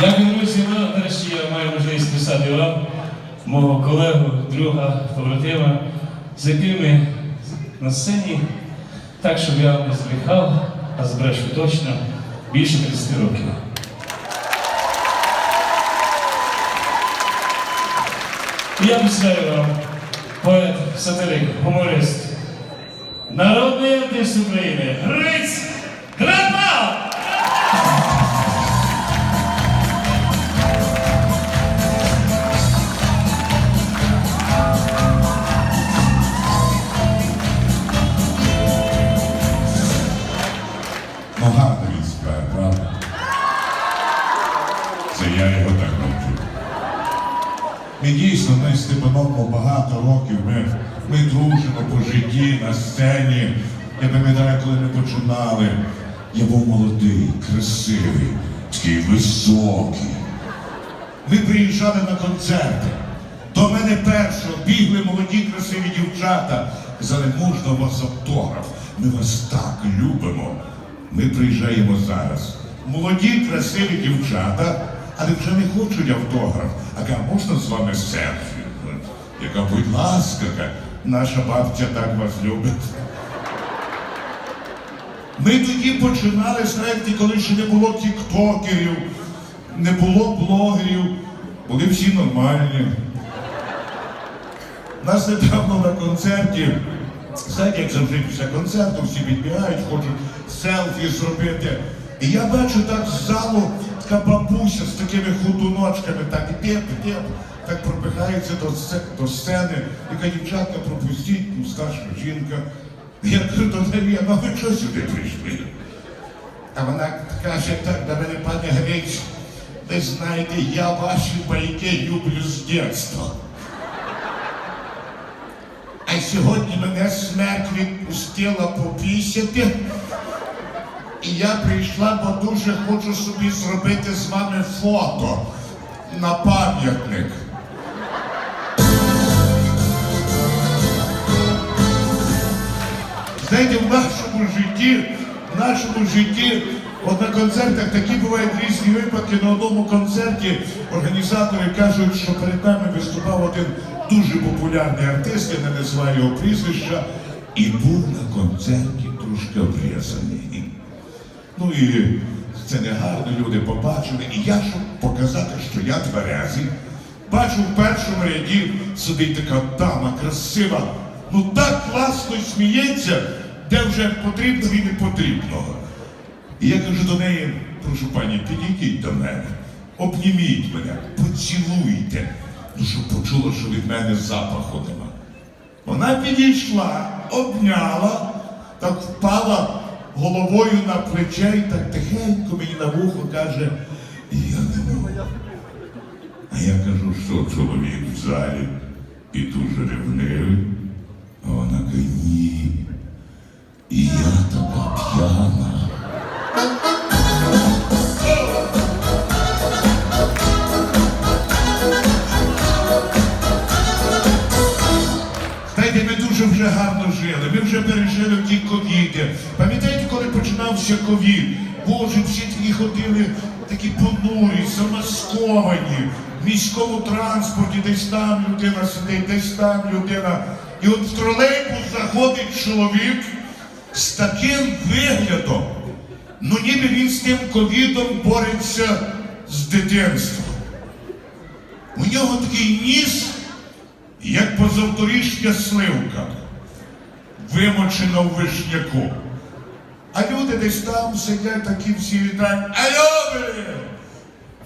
Дякую, друзі. Ну, нарешті я маю можливість писати вам, мого колегу, друга, побратима, з якими на сцені, так, щоб я не збрехав, а збрешу точно, більше 30 років. Я представляю вам поет, сатирик, гуморист, народний артист України, Гриць Степаном багато років, ми, ми дружимо по житті, на сцені. Я пам'ятаю, коли ми починали. Я був молодий, красивий, такий високий. Ми приїжджали на концерти. До мене першого бігли молоді красиві дівчата. Казали, можна вас автограф? Ми вас так любимо. Ми приїжджаємо зараз. Молоді, красиві дівчата, але вже не хочуть автограф. А можна з вами селфі? Яка, будь ласка, наша бабця так вас любить. Ми тоді починали, знаєте, коли ще не було тіктокерів, не було блогерів, були всі нормальні. Нас недавно на концерті, знаєте, як завжди після концерту всі підбігають, хочуть селфі зробити. І я бачу так з залу така бабуся з такими худуночками, так і теп, теп, так пробігається до, до сцени. Яка дівчатка пропустіть, ну, старша жінка. Я кажу до неї, ну ви чого сюди прийшли? А вона каже так до мене, пане Грець, ви знаєте, я ваші байки люблю з дитинства. А сьогодні мене смерть відпустила попісяти. І я прийшла, бо дуже хочу собі зробити з вами фото на пам'ятник. Знаєте, в нашому житті, в нашому житті, от на концертах такі бувають різні випадки. На одному концерті організатори кажуть, що перед нами виступав один дуже популярний артист, я не називаю його прізвища, і був на концерті трошки обрізаний. Ну і це не гарно, люди побачили. І я, щоб показати, що я тверезий, бачу в першому ряді сидить така дама красива, ну так класно сміється, де вже потрібно і не потрібного. І я кажу до неї, прошу пані, підійдіть до мене, обніміть мене, поцілуйте, ну щоб почула, що від мене запаху нема. Вона підійшла, обняла, так впала головою на плече і так тихенько мені на вухо каже, я не можу. А я кажу, що чоловік в залі і дуже ревнивий. А вона каже, ні. Починався? Боже, всі такі ходили, такі понурі, замасковані, в міському транспорті, десь там людина сидить, десь там людина. І от в тролейбус заходить чоловік з таким виглядом. Ну ніби він з тим ковідом бореться з дитинством. У нього такий ніс як позавторішня сливка, вимочена в вишняку. А люди десь там сидять такі всі вітають. Алло!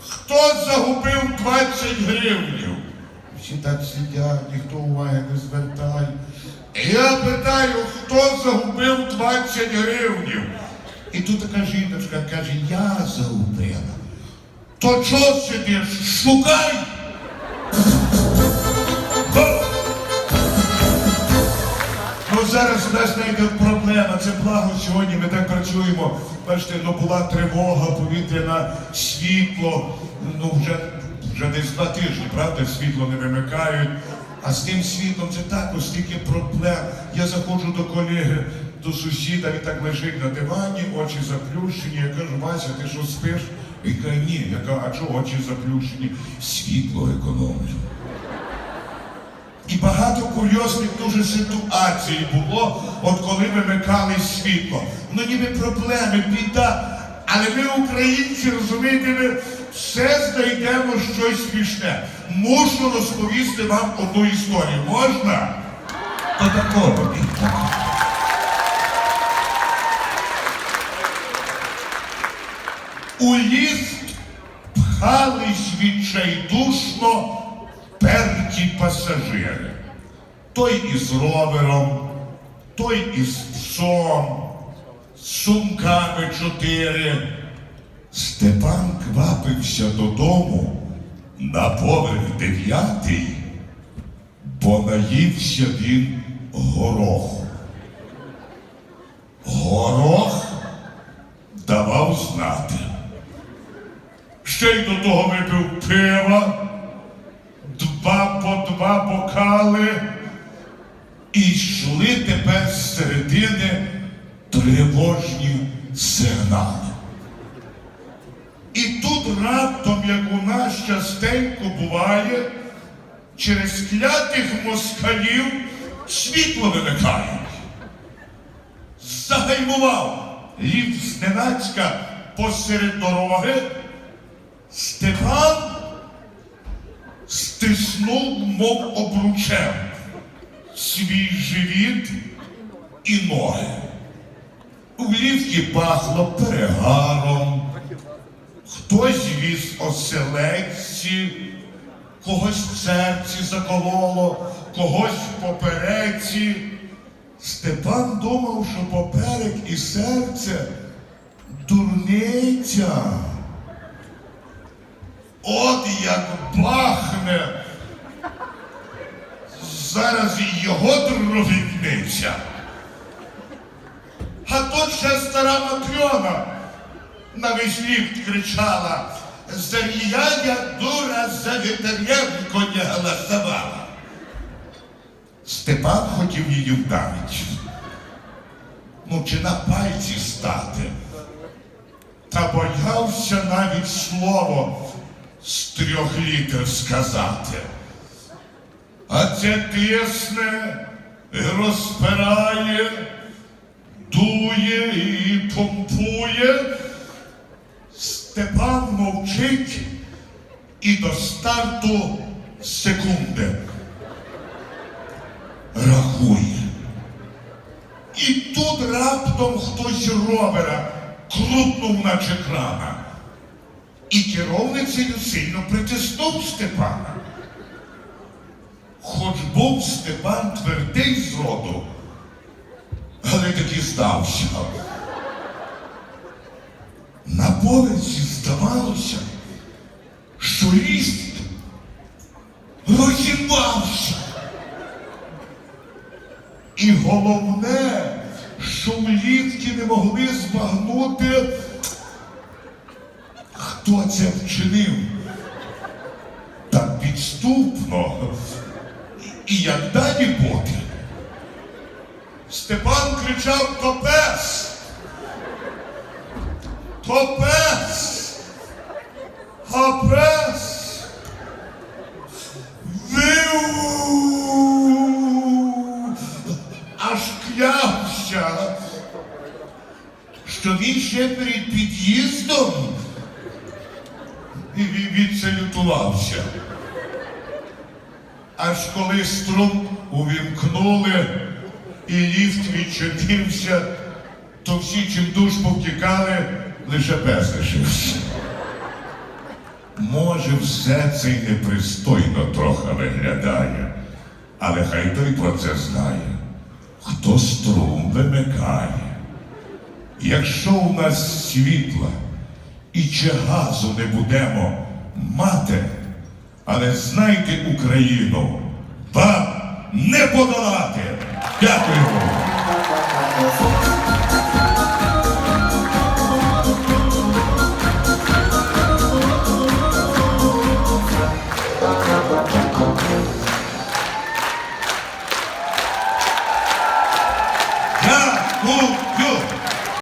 Хто загубив 20 гривнів? Всі так сидять, ніхто уваги не звертає. Я питаю, хто загубив 20 гривнів? І тут така жіночка каже, я загубила. То чого сидиш? Шукай! Знайде проблема, це благо сьогодні. Ми так працюємо. Бачите, ну була тривога, повітряна, світло. Ну вже, вже десь два тижні, правда, світло не вимикають. А з тим світлом це також стільки проблем. Я заходжу до колеги, до сусіда, він так лежить на дивані, очі заплющені. Я кажу, Вася, ти що спиш? І каже, ні, я кажу, а чого очі заплющені? Світло економлю. І багато курйозних дуже ситуацій було, от коли вимикали світло. Ну ніби проблеми, біда. Але ми, українці, розумієте, ми все знайдемо щось смішне. Мушу розповісти вам одну історію. Можна? То такого. У ліс пхались відчайдушно перті пасажири. Той із ровером, той із псом, з сумками чотири. Степан квапився додому на поверх дев'ятий, бо наївся він гороху. Горох давав знати. Ще й до того випив пива, два бокали, і йшли тепер з середини тривожні сигнали. І тут раптом, як у нас частенько буває, через клятих москалів світло вимикають. Загальмував ліфт зненацька посеред дороги. Степан стиснув, мов обручем, свій живіт і ноги. У ліфті пахло перегаром, хтось віз оселедці, когось в серці закололо, когось в попереці. Степан думав, що поперек і серце дурниця. От як бахне. Зараз його дровівниця. А тут ще стара Матрьона на весь ліфт кричала. Зря я дура за Вітер'єнко не голосувала. Степан хотів її вдарити. Ну, чи на пальці стати. Та боявся навіть слово з трьох літер сказати. А це тисне, розпирає, дує і помпує. Степан мовчить і до старту секунди рахує. І тут раптом хтось ровера крутнув наче крана. І керовницею сильно притиснув Степана. Хоч був Степан твердий з роду, але таки здався. На поверсі здавалося, що ліст розірвався. І головне, що в ліфті не могли збагнути, хто це вчинив так підступно. І, як далі бути? Степан кричав то пес. То пес. А пес. Виу! Аж клявся, що він ще перед і ві- відсалютувався. Аж коли струм увімкнули і ліфт відчинився, то всі чимдуж повтікали, лише пес лишився. Може, все це й непристойно трохи виглядає, але хай той про це знає, хто струм вимикає. Якщо у нас світла і чи газу не будемо мати, але знайте Україну, вам не подолати. Дякую.